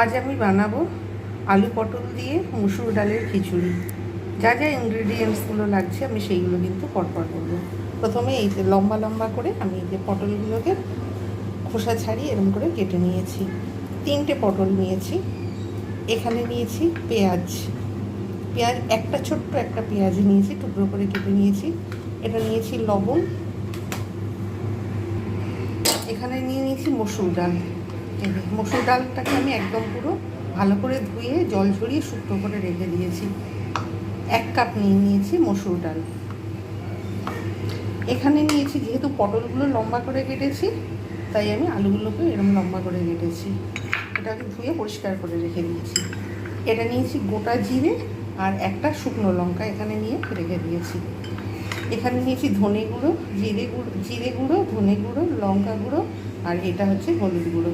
আজ আমি বানাবো আলু পটল দিয়ে মুসুর ডালের খিচুড়ি। যা যা ইনগ্রিডিয়েন্টসগুলো লাগছে, আমি সেইগুলো কিন্তু পরপর করব। প্রথমে এই যে লম্বা লম্বা করে আমি এই যে পটলগুলোকে খোসা ছাড়িয়ে এরকম করে কেটে নিয়েছি। তিনটে পটল নিয়েছি, এখানে নিয়েছি পেঁয়াজ। পেঁয়াজ, একটা ছোট্ট একটা পেঁয়াজ নিয়েছি, টুকরো করে কেটে নিয়েছি। এটা নিয়েছি লবণ। এখানে নিয়ে নিয়েছি মসুর ডাল। মসুর ডালটাকে আমি একদম পুরো ভালো করে ধুয়ে জল ঝরিয়ে শুকনো করে রেখে দিয়েছি। এক কাপ নিয়ে নিয়েছি মসুর ডাল। এখানে নিয়েছি, যেহেতু পটলগুলো লম্বা করে কেটেছি, তাই আমি আলুগুলোকে এরকম লম্বা করে কেটেছি। এটাকে ধুয়ে পরিষ্কার করে রেখে দিয়েছি। এটা নিয়েছি গোটা জিরে আর একটা শুকনো লঙ্কা এখানে নিয়ে রেখে দিয়েছি। এখানে নিয়েছি ধনে গুঁড়ো, জিরে গুঁড়ো জিরে গুঁড়ো, ধনে গুঁড়ো, লঙ্কা গুঁড়ো আর এটা হচ্ছে হলুদ গুঁড়ো।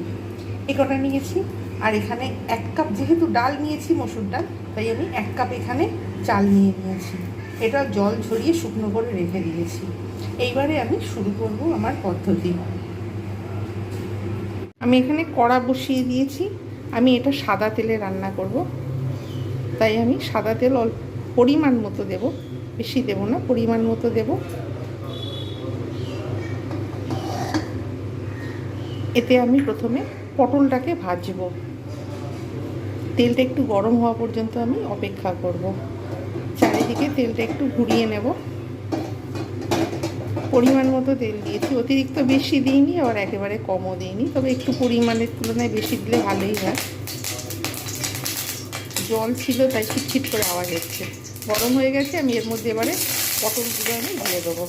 এ কটা নিয়েছি। আর এখানে এক কাপ, যেহেতু ডাল নিয়েছি মসুর ডাল, তাই আমি এক কাপ এখানে চাল নিয়ে নিয়েছি। এটা জল ঝরিয়ে শুকনো করে রেখে দিয়েছি। এইবারে আমি শুরু করব আমার পদ্ধতি। আমি এখানে কড়া বসিয়ে দিয়েছি। আমি এটা সাদা তেলে রান্না করব। তাই আমি সাদা তেল অল্প পরিমাণ মতো দেব। বেশি দেব না, পরিমাণ মতো দেব। এতে আমি প্রথমে পটলটাকে ভাজবো। তেলটা একটু গরম হওয়া পর্যন্ত আমি অপেক্ষা করব। চারিদিকে তেলটা একটু ঘুরিয়ে নেব। পরিমাণ মতো তেল দিয়েছি। অতিরিক্ত বেশি দিইনি, আবার একেবারে কমও দিইনি। তবে একটু পরিমাণের তুলনায় বেশি দিলে ভালোই হয়। জল ছিল, তাই ছিটছিট করে আওয়াজ হচ্ছে। গরম হয়ে গেছে, আমি এর মধ্যে এবারে পটলগুলো আমি দিয়ে দেবো।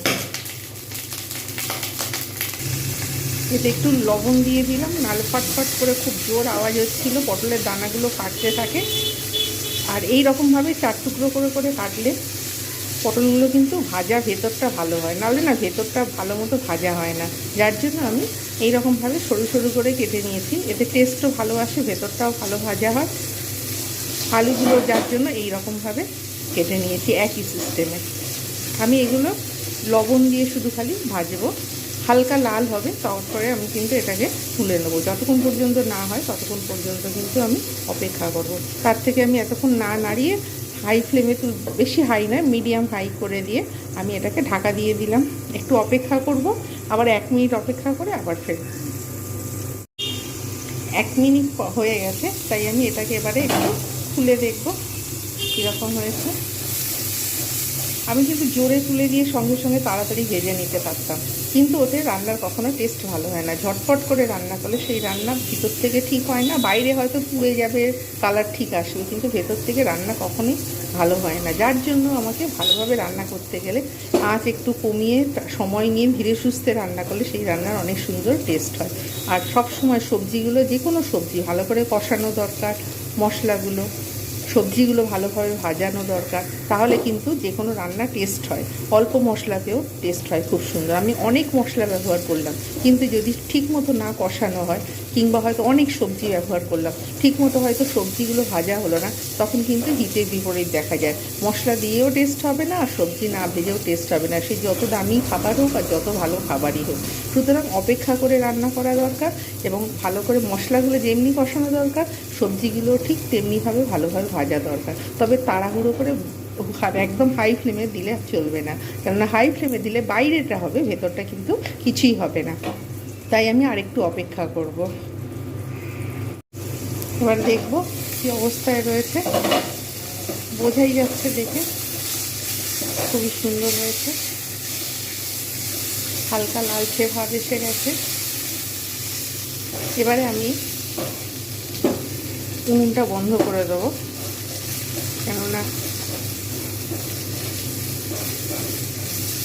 এতে একটু লবণ দিয়ে দিলাম নাল ফাটফাট করে খুব জোর আওয়াজ হচ্ছিল পটলের দানাগুলো কাটতে থাকে। আর এই রকমভাবে চার টুকরো করে করে কাটলে পটলগুলো কিন্তু ভাজা, ভেতরটা ভালো হয়। নাহলে না ভেতরটা ভালো মতো ভাজা হয় না। যার জন্য আমি এই রকমভাবে সরু সরু করে কেটে নিয়েছি। এতে টেস্টও ভালো আসে, ভেতরটাও ভালো ভাজা হয়। আলুগুলো যার জন্য এই রকমভাবে কেটে নিয়েছি, একই সিস্টেমে আমি এগুলো লবণ দিয়ে শুধু খালি ভাজবো। হালকা লাল হবে তারপরে আমি কিন্তু এটাকে তুলে নেব। যতক্ষণ পর্যন্ত না হয়, ততক্ষণ পর্যন্ত কিন্তু আমি অপেক্ষা করব। তার থেকে আমি এতক্ষণ না নাড়িয়ে হাই ফ্লেমে তুল বেশি হাই নয় মিডিয়াম হাই করে দিয়ে আমি এটাকে ঢাকা দিয়ে দিলাম। একটু অপেক্ষা করব, আবার এক মিনিট অপেক্ষা করে আবার ফের। এক মিনিট হয়ে গেছে, তাই আমি এটাকে এবারে একটু খুলে দেখব কীরকম হয়েছে। আমি কিন্তু জোরে তুলে দিয়ে সঙ্গে সঙ্গে তাড়াতাড়ি ভেজে নিতে পারতাম। কিন্তু ওতে রান্নার কখনো টেস্ট ভালো হয় না। ঝটপট করে রান্না করলে সেই রান্না ভিতর থেকে ঠিক হয় না, বাইরে হয়তো পুড়ে যাবে কালার ঠিক আসবে, কিন্তু ভেতর থেকে রান্না কখনোই ভালো হয় না। যার জন্য আমাকে ভালোভাবে রান্না করতে গেলে আঁচ একটু কমিয়ে সময় নিয়ে ধীরে সুস্থে রান্না করলে সেই রান্নার অনেক সুন্দর টেস্ট হয়। আর সব সময় সবজিগুলো যে কোনো সবজি, ভালো করে কষানো দরকার, মশলাগুলো সবজিগুলো ভালোভাবে ভাজানো দরকার, তাহলে কিন্তু যে কোনো রান্না টেস্ট হয়। অল্প মশলাতেও টেস্ট হয়, খুব সুন্দর। আমি অনেক মশলা ব্যবহার করলাম, কিন্তু যদি ঠিক মতো না কষানো হয়, কিংবা হয়তো অনেক সবজি ব্যবহার করলাম ঠিক মতো হয়তো সবজিগুলো ভাজা হলো না, তখন কিন্তু হিতের বিপরীত দেখা যায়। মশলা দিয়েও টেস্ট হবে না, আর সবজি না ভেজেও টেস্ট হবে না। সে যত দামি খাবার হোক আর যত ভালো খাবারই হোক। সুতরাং অপেক্ষা করে রান্না করা দরকার এবং ভালো করে মশলাগুলো যেমনি কষানো দরকার সবজিগুলো ঠিক তেমনিভাবে ভালোভাবে ভাজা দরকার। তবে তাড়াহুড়ো করে একদম হাই ফ্লেমে দিলে চলবে না। কেননা হাই ফ্লেমে দিলে বাইরেটা হবে, ভেতরটা কিন্তু কিছুই হবে না। তাই আমি আরেকটু অপেক্ষা করব। এবার দেখব কী অবস্থায় রয়েছে। বোঝাই যাচ্ছে দেখে। খুবই সুন্দর হয়েছে। হালকা লালচে ভাব এসে গেছে। এবারে আমি উনুনটা বন্ধ করে দেবো। কেননা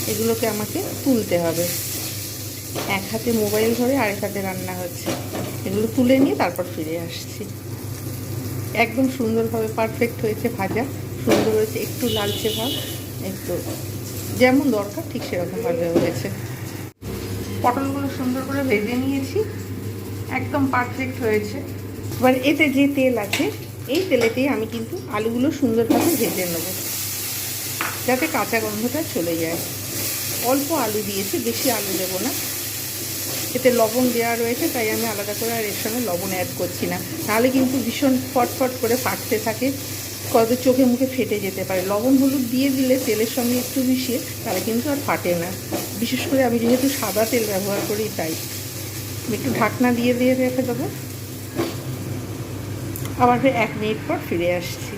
এগুলোকে আমাকে তুলতে হবে। এক হাতে মোবাইল ধরে আরেক হাতে রান্না হচ্ছে। এগুলো তুলে নিয়ে তারপর ফিরে আসছি। একদম সুন্দরভাবে পারফেক্ট হয়েছে ভাজা। সুন্দর হয়েছে, একটু লালচে ভাব, একটু যেমন দরকার ঠিক সেরকমভাবে হয়েছে। পটলগুলো সুন্দর করে ভেজে নিয়েছি। একদম পারফেক্ট হয়েছে। এবার এতে যে তেল আছে, এই তেলেতেই আমি কিন্তু আলুগুলো সুন্দরভাবে ভেজে নেব। যাতে কাঁচা গন্ধটা চলে যায়। অল্প আলু দিয়েছি, বেশি আলু দেবো না। এতে লবণ দেওয়া রয়েছে, তাই আমি আলাদা করে আর এর সঙ্গে লবণ অ্যাড করছি না। নাহলে কিন্তু ভীষণ ফটফট করে ফাটতে থাকে, কত চোখে মুখে ফেটে যেতে পারে। লবণ হলুদ দিয়ে দিলে তেলের সঙ্গে একটু মিশিয়ে তাহলে কিন্তু আর ফাটে না। বিশেষ করে আমি যেহেতু সাদা তেল ব্যবহার করি, তাই। একটু ঢাকনা দিয়ে দিয়ে রেখে দেবো। আবার এক মিনিট পর ফিরে আসছি।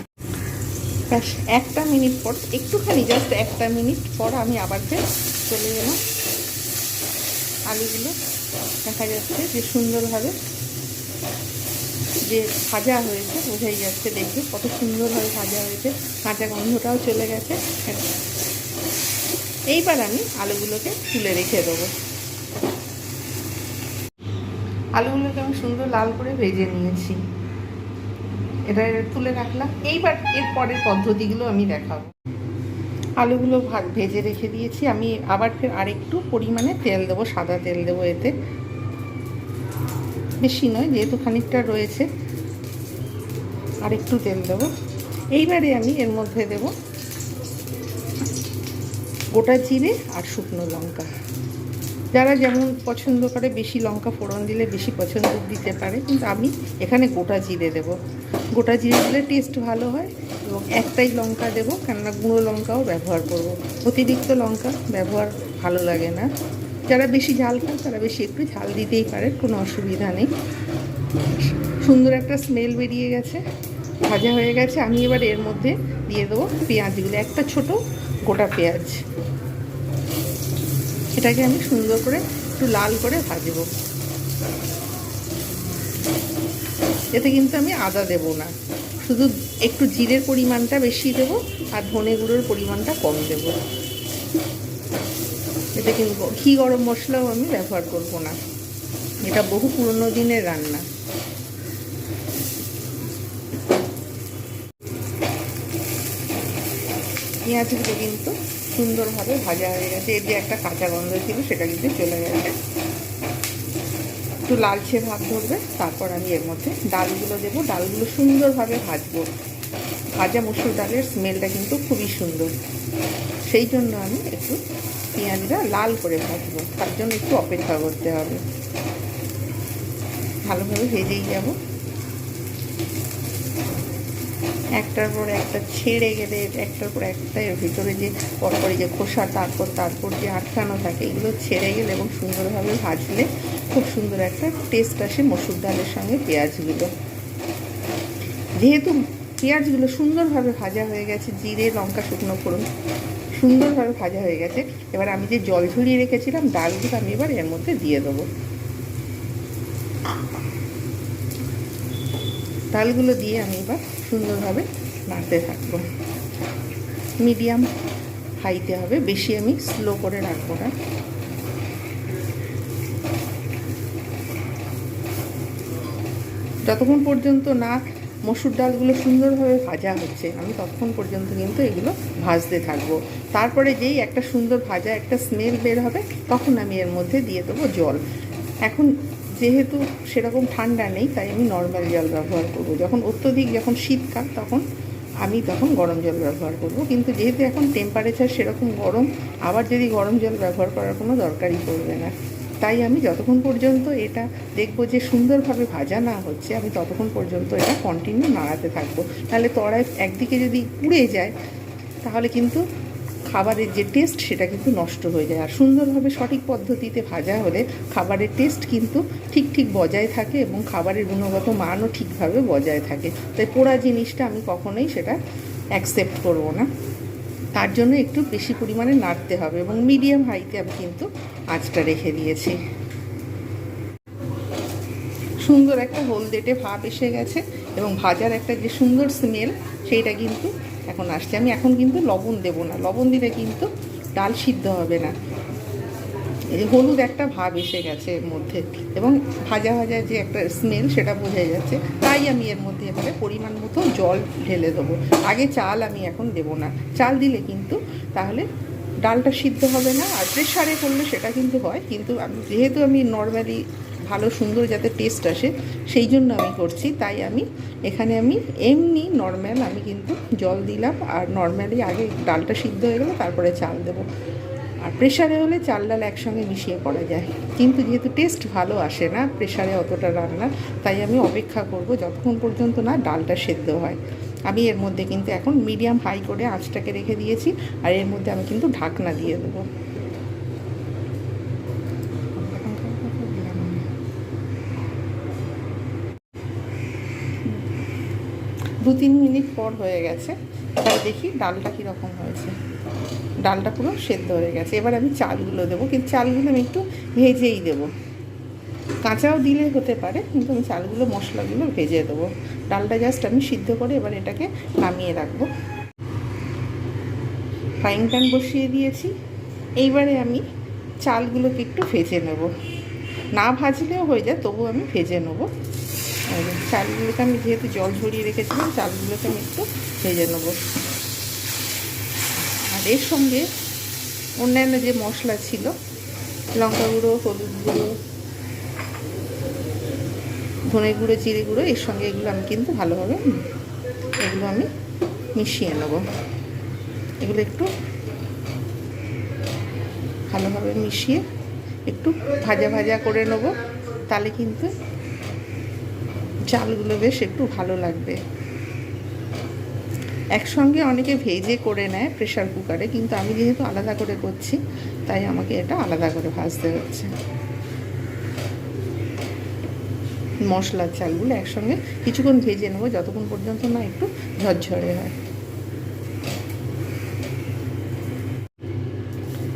ব্যাস, একটা মিনিট পর একটুখানি জাস্ট একটা মিনিট পর আমি আবার ফের চলে গেলাম আলুগুলো দেখা যাচ্ছে যে সুন্দরভাবে যে ভাজা হয়েছে, বোঝাই যাচ্ছে দেখে কত সুন্দরভাবে ভাজা হয়েছে, কাঁচা গন্ধটাও চলে গেছে। এইবার আমি আলুগুলোকে তুলে রেখে দেবো। আলুগুলোকে আমি সুন্দর লাল করে ভেজে নিয়েছি। এটা তুলে রাখলাম। এইবার এর পরের পদ্ধতিগুলো আমি দেখাবো। আলুগুলো ভাত ভেজে রেখে দিয়েছি। আমি আবার ফের আরেকটু পরিমাণে তেল দেবো, সাদা তেল দেবো এতে। বেশি নয়, যেহেতু খানিকটা রয়েছে। আর একটু তেল দেবো। এইবারে আমি এর মধ্যে দেব গোটা জিরে আর শুকনো লঙ্কা। যারা যেমন পছন্দ করে, বেশি লঙ্কা ফোড়ন দিলে বেশি পছন্দ দিতে পারে। কিন্তু আমি এখানে গোটা জিরে দেব। গোটা জিরে দিলে টেস্ট ভালো হয় এবং একটাই লঙ্কা দেবো, কেননা গুঁড়ো লঙ্কাও ব্যবহার করব। অতিরিক্ত লঙ্কা ব্যবহার ভালো লাগে না। যারা বেশি ঝাল খান তারা বেশি একটু ঝাল দিতেই পারে, কোনো অসুবিধা নেই। সুন্দর একটা স্মেল বেরিয়ে গেছে, ভাজা হয়ে গেছে। আমি এবার এর মধ্যে দিয়ে দেবো পেঁয়াজগুলো, একটা ছোট গোটা পেঁয়াজ। এটাকে আমি সুন্দর করে একটু লাল করে ভাজবো। এতে কিন্তু আমি আদা দেব না। শুধু একটু জিরের পরিমাণটা বেশি দেব আর ধনে গুঁড়োর পরিমাণটা কম দেব। এতে কিন্তু ঘি গরম মশলাও আমি ব্যবহার করব না। এটা বহু পুরনো দিনের রান্না। পেঁয়াজগুলো কিন্তু সুন্দরভাবে ভাজা হয়ে গেছে। এর যে একটা কাঁচা গন্ধ ছিল সেটা কিন্তু চলে গেছে। একটু লালচে ভাব ধরবে, তারপর আমি এর মধ্যে ডালগুলো দেবো। ডালগুলো সুন্দরভাবে ভাজবো। ভাজা মসুর ডালের স্মেলটা কিন্তু খুবই সুন্দর। সেই জন্য আমি একটু পেঁয়াজটা লাল করে ভাজবো। তার জন্য একটু অপেক্ষা করতে হবে। ভালোভাবে ভেজেই যাব একটার পর একটা ছেড়ে গেলে, একটার পর একটা এর ভিতরে যে পরপরে যে খোসা, তারপর তারপর যে আটকানো থাকে, এগুলো ছেড়ে গেলে এবং সুন্দরভাবে ভাজলে খুব সুন্দর একটা টেস্ট আসে মসুর ডালের সঙ্গে পেঁয়াজগুলো। যেহেতু পেঁয়াজগুলো সুন্দরভাবে ভাজা হয়ে গেছে, জিরে, লঙ্কা, শুকনো ফোড়ন সুন্দরভাবে ভাজা হয়ে গেছে, এবার আমি যে জল ঝরিয়ে রেখেছিলাম, ডালগুলো আমি এবার এর মধ্যে দিয়ে দেবো। ডালগুলো দিয়ে আমি এবার সুন্দরভাবে নাড়তে থাকব। মিডিয়াম হাইতে হবে, বেশি আমি স্লো করে রাখব না। যতক্ষণ পর্যন্ত না মসুর ডালগুলো সুন্দরভাবে ভাজা হচ্ছে, আমি ততক্ষণ পর্যন্ত কিন্তু এগুলো ভাজতে থাকব। তারপরে যেই একটা সুন্দর ভাজা, একটা স্মেল বের হবে, তখন আমি এর মধ্যে দিয়ে দেবো জল। এখন যেহেতু সেরকম ঠান্ডা নেই, তাই আমি নর্মাল জল ব্যবহার করব। যখন অত্যধিক যখন শীতকাল, তখন আমি তখন গরম জল ব্যবহার করব। কিন্তু যেহেতু এখন টেম্পারেচার সেরকম গরম, আবার যদি গরম জল ব্যবহার করার কোনো দরকারই পড়বে না। তাই আমি যতক্ষণ পর্যন্ত এটা দেখব যে সুন্দরভাবে ভাজা না হচ্ছে, আমি ততক্ষণ পর্যন্ত এটা কন্টিনিউ নাড়াতে থাকব। তাহলে তড়ায় একদিকে যদি পুড়ে যায়, তাহলে কিন্তু খাবারের যে টেস্ট সেটা কিন্তু নষ্ট হয়ে যায়। আর সুন্দরভাবে সঠিক পদ্ধতিতে ভাজা হলে খাবারের টেস্ট কিন্তু ঠিক ঠিক বজায় থাকে এবং খাবারের গুণগত মানও ঠিকভাবে বজায় থাকে। তাই পোড়া জিনিসটা আমি কখনোই সেটা অ্যাকসেপ্ট করব না। তার জন্য একটু বেশি পরিমাণে নাড়তে হবে এবং মিডিয়াম হাইতে আমি কিন্তু আঁচটা রেখে দিয়েছি। সুন্দর একটা হলদেটে ভাব এসে গেছে এবং ভাজার একটা যে সুন্দর স্মেল সেইটা কিন্তু এখন আসছে। আমি এখন কিন্তু লবণ দেব না। লবণ দিলে কিন্তু ডাল সিদ্ধ হবে না। এই হলুদ একটা ভাব এসে গেছে এর মধ্যে এবং ভাজা ভাজা যে একটা স্মেল সেটা বোঝা যাচ্ছে। তাই আমি এর মধ্যে এবারে পরিমাণ মতো জল ঢেলে দেবো। আগে চাল আমি এখন দেব না। চাল দিলে কিন্তু তাহলে ডালটা সিদ্ধ হবে না। আর প্রেশারে করলে সেটা কিন্তু হয়। কিন্তু আমি যেহেতু আমি নর্মালি ভালো সুন্দর যাতে টেস্ট আসে, সেই জন্য আমি করছি। তাই আমি, এখানে আমি এমনি নর্মাল আমি কিন্তু জল দিলাম আর নর্মালি আগে ডালটা সিদ্ধ হয়ে গেলে তারপরে চাল দেবো। আর প্রেশারে হলে চাল ডাল একসঙ্গে মিশিয়ে করা যায়। কিন্তু যেহেতু টেস্ট ভালো আসে না প্রেশারে অতটা রান্না, তাই আমি অপেক্ষা করব যতক্ষণ পর্যন্ত না ডালটা সেদ্ধ হয়। আমি এর মধ্যে কিন্তু এখন মিডিয়াম হাই করে আঁচটাকে রেখে দিয়েছি, আর এর মধ্যে আমি কিন্তু ঢাকনা দিয়ে দেবো। দু তিন মিনিট পর হয়ে গেছে। এবার দেখি ডালটা কীরকম হয়েছে। ডালটা পুরো সেদ্ধ হয়ে গেছে। এবার আমি চালগুলো দেবো। কিন্তু চালগুলো আমি একটু ভেজেই দেবো। কাঁচাও দিলে হতে পারে, কিন্তু আমি চালগুলো, মশলাগুলো ভেজে দেবো। ডালটা জাস্ট আমি সিদ্ধ করে এবার এটাকে নামিয়ে রাখব। ফ্রাইং প্যান বসিয়ে দিয়েছি। এইবারে আমি চালগুলোকে একটু ভেজে নেব। না ভাজলেও হয়ে যায় তবু আমি ভেজে নেব। চালগুলোকে আমি যেহেতু জল ঝরিয়ে রেখেছিলাম, চালগুলোকে আমি একটু ভেজে নেব। আর এর সঙ্গে অন্যান্য যে মশলা ছিল, লঙ্কা গুঁড়ো, হলুদ গুঁড়ো, ধনে গুঁড়ো, জিরে গুঁড়ো, এর সঙ্গে এগুলো আমি কিন্তু ভালোভাবে এগুলো আমি মিশিয়ে নেব। এগুলো একটু ভালোভাবে মিশিয়ে একটু ভাজা ভাজা করে নেব, তাহলে কিন্তু চালগুলো বেশ একটু ভালো লাগবে। একসঙ্গে অনেকে ভেজে করে নেয় প্রেশার কুকারে কিন্তু আমি যেহেতু আলাদা করে করছি, তাই আমাকে এটা আলাদা করে ভাজতে হচ্ছে। মশলার চালগুলো একসঙ্গে কিছুক্ষণ ভেজে নেব, যতক্ষণ পর্যন্ত না একটু ঝরঝরে হয়।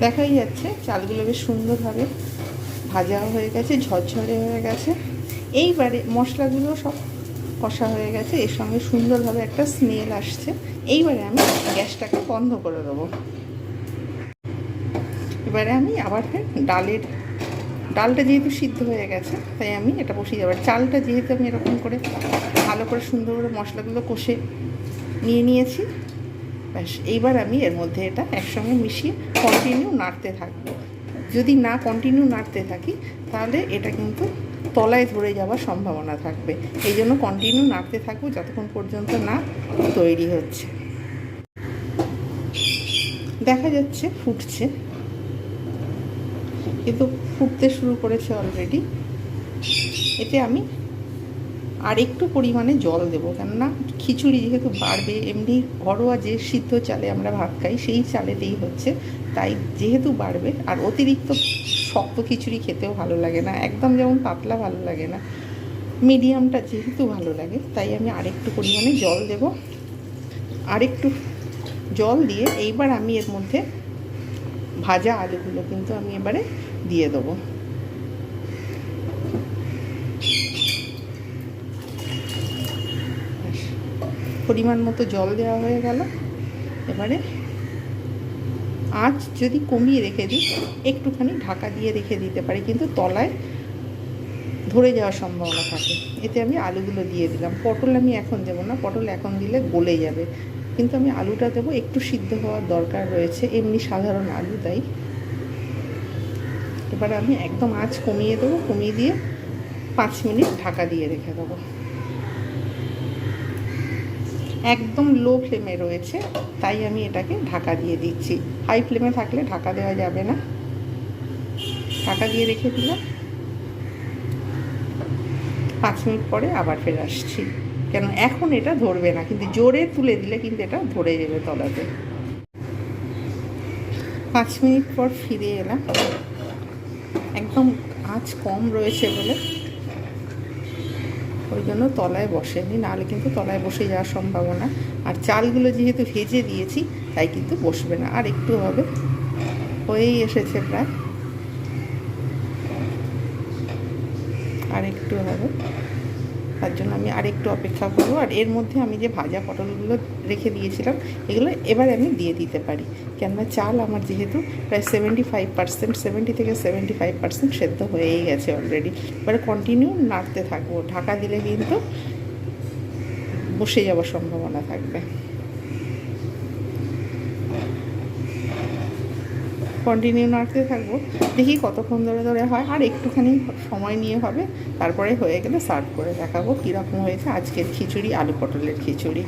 দেখাই যাচ্ছে, চালগুলো বেশ সুন্দরভাবে ভাজা হয়ে গেছে, ঝরঝরে হয়ে গেছে। এইবারে মশলাগুলো সব কষা হয়ে গেছে, এর সঙ্গে সুন্দরভাবে একটা স্মেল আসছে। এইবারে আমি গ্যাসটাকে বন্ধ করে দেবো। এবারে আমি আবার ফের ডালের, ডালটা যেহেতু সিদ্ধ হয়ে গেছে, তাই আমি এটা বসিয়ে যাব আর চালটা যেহেতু আমি এরকম করে ভালো করে সুন্দর করে মশলাগুলো কষে নিয়ে নিয়েছি, ব্যাস, এইবার আমি এর মধ্যে এটা একসঙ্গে মিশিয়ে কন্টিনিউ নাড়তে থাকব। যদি না কন্টিনিউ নাড়তে থাকি, তাহলে এটা কিন্তু তলায় ধরে যাওয়ার সম্ভাবনা থাকবে। এই জন্য কন্টিনিউ নাড়তে থাকব যতক্ষণ পর্যন্ত না তৈরি হচ্ছে। দেখা যাচ্ছে ফুটছে। কিন্তু ফুটতে শুরু করেছে অলরেডি এতে আমি আর একটু পরিমাণে জল দেবো, কেননা খিচুড়ি যেহেতু বাড়বে, এমনি ঘরোয়া যে সিদ্ধ চালে আমরা ভাত খাই, সেই চালেতেই হচ্ছে। তাই যেহেতু বাড়বে, আর অতিরিক্ত শক্ত খিচুড়ি খেতেও ভালো লাগে না, একদম যেমন পাতলা ভালো লাগে না, মিডিয়ামটা যেহেতু ভালো লাগে, তাই আমি আরেকটু পরিমাণে জল দেব। আরেকটু জল দিয়ে এইবার আমি এর মধ্যে ভাজা আলুগুলো কিন্তু আমি এবারে দিয়ে দেবো। পরিমাণ মতো জল দেওয়া হয়ে গেল। এবারে আঁচ যদি কমিয়ে রেখে দিই, একটুখানি ঢাকা দিয়ে রেখে দিতে পারি, কিন্তু তলায় ধরে যাওয়ার সম্ভাবনা থাকে। এতে আমি আলুগুলো দিয়ে দিলাম। পটল আমি এখন দেবো না, পটল এখন দিলে গলে যাবে। কিন্তু আমি আলুটা দেবো, একটু সিদ্ধ হওয়ার দরকার রয়েছে, এমনি সাধারণ আলু তাই। এবারে আমি একদম আঁচ কমিয়ে দেবো, কমিয়ে দিয়ে পাঁচ মিনিট ঢাকা দিয়ে রেখে দেবো। একদম লো ফ্লেমে রয়েছে, তাই আমি এটাকে ঢাকা দিয়ে দিচ্ছি। হাই ফ্লেমে থাকলে ঢাকা দেওয়া যাবে না। ঢাকা দিয়ে রেখে দিলাম। পাঁচ মিনিট পরে আবার ফের আসছি। কেন এখন এটা ধরবে না, কিন্তু জোরে তুলে দিলে কিন্তু এটা ধরে যাবে তলাতে। পাঁচ মিনিট পর ফিরে এলাম। একদম আঁচ কম রয়েছে বলে। ওই জন্য তলায় বসেনি, নাহলে কিন্তু তলায় বসে যাওয়ার সম্ভাবনা। আর চালগুলো যেহেতু ভেজে দিয়েছি, তাই কিন্তু বসবে না। আর একটু হবে, হয়েই এসেছে প্রায়। আর একটু হবে, তার জন্য আমি আর একটু অপেক্ষা করব। আর এর মধ্যে আমি যে ভাজা পটলগুলো রেখে দিয়েছিলাম, এগুলো এবার আমি দিয়ে দিতে পারি। কেননা চাল আমার যেহেতু প্রায় সেভেন্টি ফাইভ পার্সেন্ট সেভেন্টি থেকে সেভেন্টি ফাইভ পার্সেন্ট সেদ্ধ হয়েই গেছে অলরেডি এবারে কন্টিনিউ নাড়তে থাকব। ঢাকা দিলে কিন্তু বসে যাওয়ার সম্ভাবনা থাকবে। কন্টিনিউ নাড়তে থাকব। দেখি কতক্ষণ ধরে ধরে হয়। আর একটুখানি সময় নিয়ে হবে। তারপরে হয়ে গেলে সার্ভ করে দেখাবো কীরকম হয়েছে আজকের খিচুড়ি, আলু পটলের খিচুড়ি।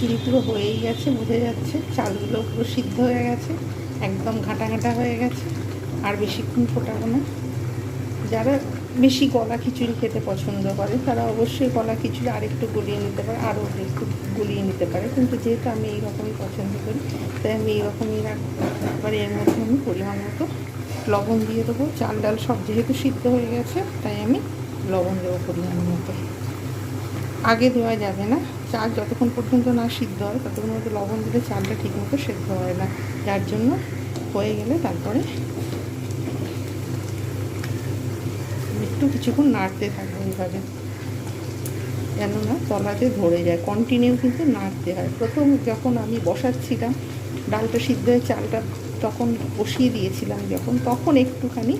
খিচুড়ি পুরো হয়েই গেছে, বোঝা যাচ্ছে। চালগুলো পুরো সিদ্ধ হয়ে গেছে, একদম ঘাটা ঘাটা হয়ে গেছে, আর বেশিক্ষণ ফোটাবো না। যারা বেশি গলা খিচুড়ি খেতে পছন্দ করে, তারা অবশ্যই গলা খিচুড়ি আরেকটু গলিয়ে নিতে পারে, আরও একটু গলিয়ে নিতে পারে। কিন্তু যেহেতু আমি এইরকমই পছন্দ করি, তাই আমি এইরকমই রাখব এর মধ্যে আমি পরিমাণ মতো লবণ দিয়ে দেবো। চাল ডাল সব যেহেতু সিদ্ধ হয়ে গেছে, তাই আমি লবণ দেবো পরিমাণ মতো। আগে দেওয়া যাবে না। চাল যতক্ষণ পর্যন্ত না সিদ্ধ হয়, ততক্ষণ মতো লবণ দিলে চালটা ঠিকমতো সেদ্ধ হয় না। যার জন্য হয়ে গেলে তারপরে একটু কিছুক্ষণ নাড়তে থাকব এইভাবে। যেন না তলাতে ধরে যায় কন্টিনিউ কিন্তু নাড়তে হয়। প্রথম যখন আমি বসাচ্ছিলাম, ডালটা সিদ্ধ হয়ে চালটা তখন বসিয়ে দিয়েছিলাম যখন, তখন একটুখানি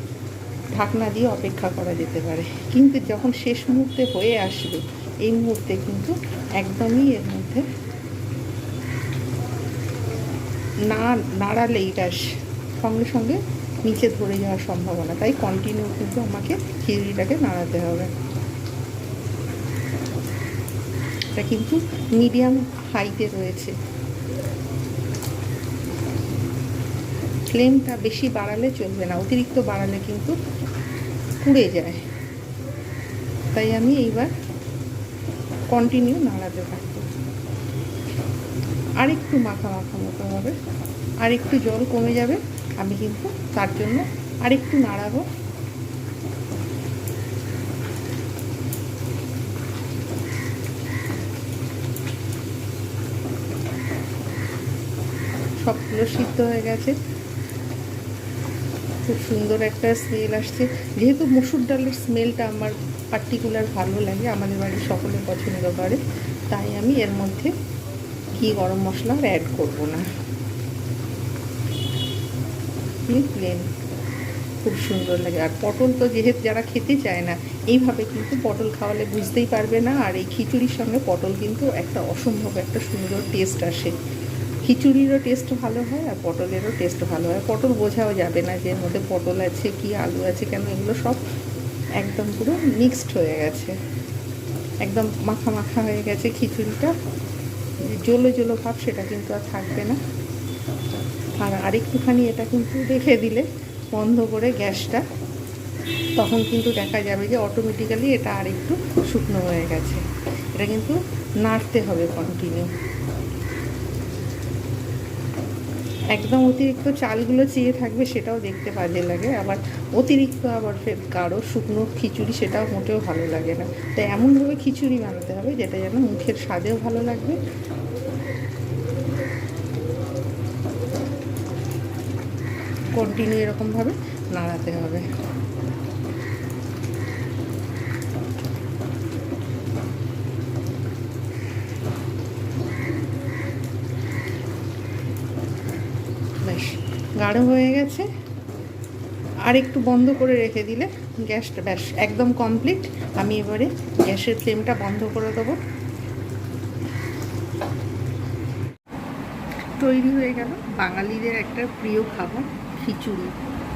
ঢাকনা দিয়ে অপেক্ষা করা যেতে পারে। কিন্তু যখন শেষ মুহূর্তে হয়ে আসবে এই মুহূর্তে কিন্তু একদমই এর মধ্যে না নাড়ালে এটা সঙ্গে সঙ্গে নিচে ধরে যাওয়ার সম্ভাবনা। তাই কন্টিনিউ কিন্তু আমাকে খিচুড়িটাকে নাড়াতে হবে। এটা কিন্তু মিডিয়াম হাইতে রয়েছে। ফ্লেমটা বেশি বাড়ালে চলবে না, অতিরিক্ত বাড়ালে কিন্তু পুড়ে যায়। তাই আমি এইবার কন্টিনিউ নাড়াতে থাকব। আরেকটু মাখা মাখা মতো হবে। আর একটু জল কমে যাবে। আমি কিন্তু তার জন্য আরেকটু নাড়াবো। সবগুলো সিদ্ধ হয়ে গেছে। খুব সুন্দর একটা স্মেল আসছে। যেহেতু মসুর ডালের স্মেলটা আমার পার্টিকুলার ভালো লাগে, আমাদের বাড়ির সকলে পছন্দ করে তাই আমি এর মধ্যে ঘি গরম মশলা আর অ্যাড করব না। প্লেন খুব সুন্দর লাগে। আর পটল তো যেহেতু যারা খেতে চায় না, এইভাবে কিন্তু পটল খাওয়ালে বুঝতেই পারবে না, আর এই খিচুড়ির সঙ্গে পটল কিন্তু একটা অসম্ভব একটা সুন্দর টেস্ট আসে। খিচুড়িরও টেস্ট ভালো হয় আর পটলেরও টেস্ট ভালো হয়। পটল বোঝাও যাবে না যে মধ্যে পটল আছে কি, আলু আছে কেন, এগুলো সব একদম পুরো মিক্সড হয়ে গেছে। একদম মাখা মাখা হয়ে গেছে খিচুড়িটা। জলো জলো ভাব সেটা কিন্তু আর থাকবে না। আর আরেকটুখানি এটা কিন্তু রেখে দিলে বন্ধ করে গ্যাসটা, তখন কিন্তু দেখা যাবে যে অটোমেটিক্যালি এটা আরেকটু শুকনো হয়ে গেছে। এটা কিন্তু নাড়তে হবে কন্টিনিউ একদম অতিরিক্ত চালগুলো চেয়ে থাকবে সেটাও দেখতে বাজে লাগে। আবার অতিরিক্ত আবার ফের গাঢ় শুকনো খিচুড়ি সেটাও মোটেও ভালো লাগে না। তাই এমনভাবে খিচুড়ি বানাতে হবে যেটা যেন মুখের স্বাদেও ভালো লাগবে। কন্টিনিউ এরকমভাবে নাড়াতে হবে বেশ গাঢ় হয়ে গেছে। আর একটু বন্ধ করে রেখে দিলে গ্যাসটা ব্যাস, একদম কমপ্লিট আমি এবারে গ্যাসের ফ্লেমটা বন্ধ করে দেবো। তৈরি হয়ে গেল বাঙালিদের একটা প্রিয় খাবার, খিচুড়ি।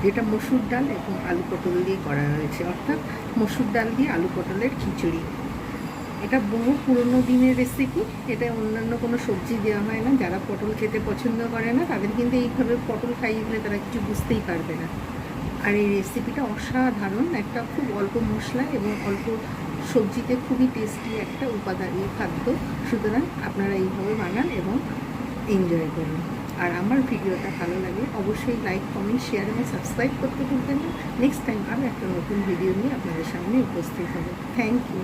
যেটা মসুর ডাল এবং আলু পটল দিয়ে করা হয়েছে। অর্থাৎ মসুর ডাল দিয়ে আলু পটলের খিচুড়ি। এটা বহু পুরনো দিনের রেসিপি এটা অন্যান্য কোনো সবজি দেওয়া হয় না। যারা পটল খেতে পছন্দ করে না, তাদের কিন্তু এইভাবে পটল খাইয়ে দিলে তারা কিছু বুঝতেই পারবে না। আর এই রেসিপিটা অসাধারণ, একটা খুব অল্প মশলা এবং অল্প সবজিতে খুবই টেস্টি একটা উপাদানীয় খাদ্য। সুতরাং আপনারা এইভাবে বানান এবং এনজয় করুন। আর আমার ভিডিওটা ভালো লাগে, অবশ্যই লাইক কমেন্ট শেয়ার এবং সাবস্ক্রাইব করতে ভুলবেন না। নেক্সট টাইম আরও একটা নতুন ভিডিও নিয়ে আপনাদের সামনে উপস্থিত হবে। Thank you